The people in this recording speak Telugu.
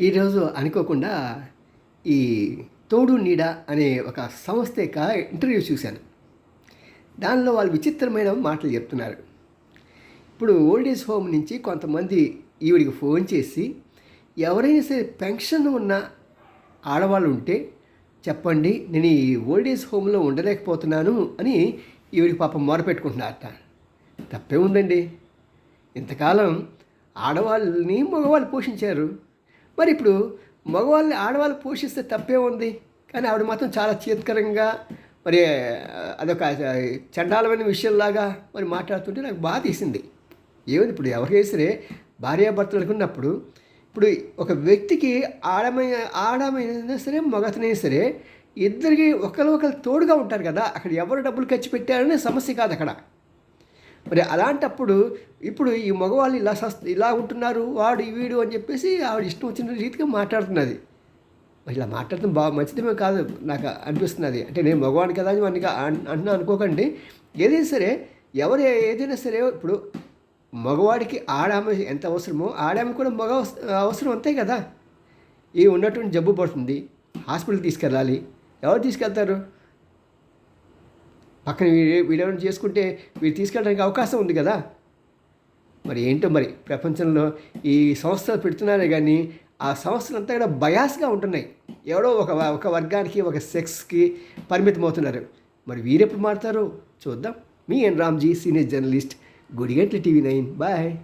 ఈరోజు అనుకోకుండా ఈ తోడు నీడ అనే ఒక సంస్థ యొక్క ఇంటర్వ్యూ చూశాను. దానిలో వాళ్ళు విచిత్రమైన మాటలు చెప్తున్నారు. ఇప్పుడు ఓల్డ్ ఏజ్ హోమ్ నుంచి కొంతమంది ఈవిడికి ఫోన్ చేసి ఎవరైనా సరే పెన్షన్ ఉన్న ఆడవాళ్ళు ఉంటే చెప్పండి నేను ఈ ఓల్డ్ ఏజ్ హోమ్లో ఉండలేకపోతున్నాను అని ఈవిడికి పాపం మొరపెట్టుకుంటున్నారట తప్పే ఉందండి. ఇంతకాలం ఆడవాళ్ళని మగవాళ్ళు పోషించారు. మరి ఇప్పుడు మగవాళ్ళని ఆడవాళ్ళు పోషిస్తే తప్పే ఉంది? కానీ ఆవిడ మాత్రం చాలా చీత్కరంగా మరి అదొక చండాలమైన విషయంలాగా మరి మాట్లాడుతుంటే నాకు బాధ తీసింది ఏమిటి ఇప్పుడు? ఎవరికైనా సరే భార్యాభర్తలకు ఉన్నప్పుడు ఇప్పుడు ఒక వ్యక్తికి ఆడమైన ఆడమైనా సరే మగతనైనా సరే ఇద్దరికి ఒకరు ఒకరు తోడుగా ఉంటారు కదా. అక్కడ ఎవరు డబ్బులు ఖర్చు పెట్టారనే సమస్య కాదు అక్కడ. మరి అలాంటప్పుడు ఇప్పుడు ఈ మగవాళ్ళు ఇలా సస్ ఇలా ఉంటున్నారు వాడు వీడు అని చెప్పేసి ఆవిడ ఇష్టం వచ్చిన రీతిగా మాట్లాడుతున్నది. మరి ఇలా మాట్లాడటం బాగా మంచిదేమో కాదు నాకు అనిపిస్తున్నది. అంటే నేను మగవాడిని కదా అని మనకి అంటున్నా అనుకోకండి. ఏదైనా సరే ఎవరు ఏదైనా సరే ఇప్పుడు మగవాడికి ఆడామె ఎంత అవసరమో ఆడామె కూడా మగ అవసరం అంతే కదా. ఈ ఉన్నటువంటి జబ్బు పడుతుంది హాస్పిటల్ తీసుకెళ్ళాలి. ఎవరు తీసుకెళ్తారు? పక్కన వీడేమైనా చేసుకుంటే వీడు తీసుకెళ్ళడానికి అవకాశం ఉంది కదా? మరి ఏంటో మరి ప్రపంచంలో ఈ సంస్థలు పెడుతున్నారే కానీ ఆ సంస్థలు అంతా కూడా బయాస్గా ఉంటున్నాయి. ఎవడో ఒక ఒక వర్గానికి ఒక సెక్స్కి పరిమితం అవుతున్నారు మరి వీరెప్పుడు మారుతారో? చూద్దాం. మీ N Ramji senior journalist Gudigantla TV nine. Bye.